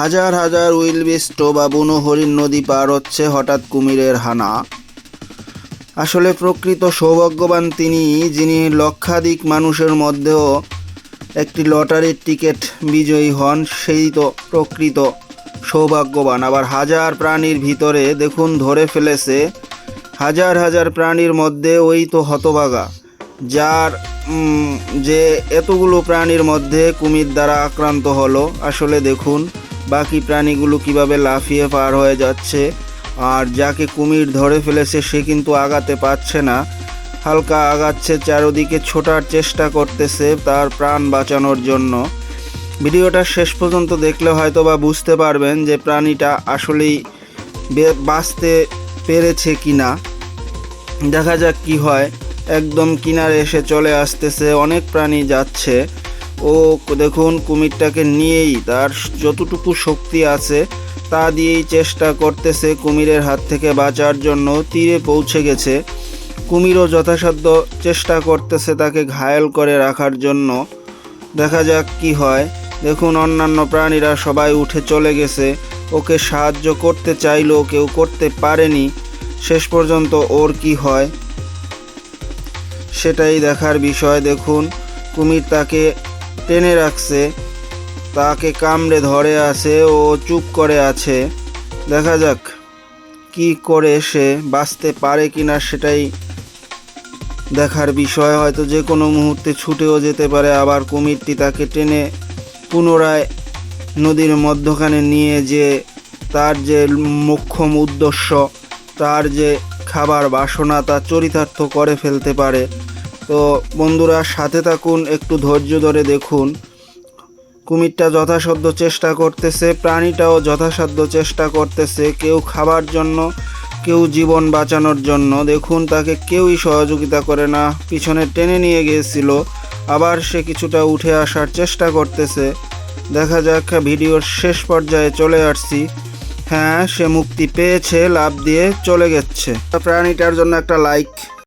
হাজার হাজার উইলবিস্ট বা বুনো হরিণ নদী পার হচ্ছে হঠাৎ কুমিরের হানা। আসলে প্রকৃত সৌভাগ্যবান তিনি, যিনি লক্ষাধিক মানুষের মধ্যেও একটি লটারির টিকিট বিজয়ী হন, সেই তো প্রকৃত সৌভাগ্যবান। আবার হাজার প্রাণীর ভিতরে দেখুন, ধরে ফেলেছে হাজার হাজার প্রাণীর মধ্যে ওই তো হতভাগা, যার যে এতগুলো প্রাণীর মধ্যে কুমির দ্বারা আক্রান্ত হলো। আসলে দেখুন বাকি প্রাণীগুলো কীভাবে লাফিয়ে পার হয়ে যাচ্ছে, আর যাকে কুমির ধরে ফেলেছে সে কিন্তু আগাতে পারছে না। হালকা আগাচ্ছে, চারদিকে ছোটার চেষ্টা করতেছে তার প্রাণ বাঁচানোর জন্য। ভিডিওটা শেষ পর্যন্ত দেখলে হয়তো বা বুঝতে পারবেন যে প্রাণীটা আসলেই বাঁচতে পেরেছে কি না দেখা যাক কি হয়। একদম কিনারে এসে চলে আসতেছে, অনেক প্রাণী যাচ্ছে। ও দেখুন কুমিরটাকে নিয়েই তার যতটুকু শক্তি আছে, তা দিয়েই চেষ্টা করতেছে কুমিরের হাত থেকে বাঁচার জন্য তীরে পৌঁছে গেছে। কুমিরও যথাসাধ্য চেষ্টা করতেছে তাকে ঘায়েল করে রাখার জন্য। দেখা যাক কি হয়। দেখুন অন্যান্য প্রাণীরা সবাই উঠে চলে গেছে। ওকে সাহায্য করতে চাইলেও কেউ করতে পারেনি। শেষ পর্যন্ত ওর কি হয়? সেটাই দেখার বিষয়। দেখুন, কুমির তাকে টেনে রাখছে। তাকে কামড়ে ধরে আছে ও চুপ করে আছে। দেখা যাক কি করে সে বাঁচতে পারে কিনা সেটাই দেখার বিষয়। হয়তো যে কোনো মুহূর্তে ছুটেও যেতে পারে। আবার কুমিরটি তাকে টেনে পুনরায় নদীর মধ্যখানে নিয়ে যে তার যে মোক্ষম উদ্দেশ্য, তার যে খাবার বাসনা, তা চরিতার্থ করে ফেলতে পারে। তো বন্ধুরা সাথে থাকুন, একটু ধৈর্য ধরে দেখুন। কুমিরটা যথাসাধ্য চেষ্টা করতেছে, প্রাণীটাও যথাসাধ্য চেষ্টা করতেছে, কেউ খাবার জন্য, কেউ জীবন বাঁচানোর জন্য। দেখুন, তাকে কেউই সহযোগিতা করে না, পিছনে টেনে নিয়ে গিয়েছিল, আবার সে কিছুটা উঠে আসার চেষ্টা করতেছে। দেখা যাক, ভিডিওর শেষ পর্যায়ে চলে আসছি। হ্যাঁ সে মুক্তি পেয়েছে, লাভ দিয়ে চলে গেছে। প্রাণীটার জন্য একটা লাইক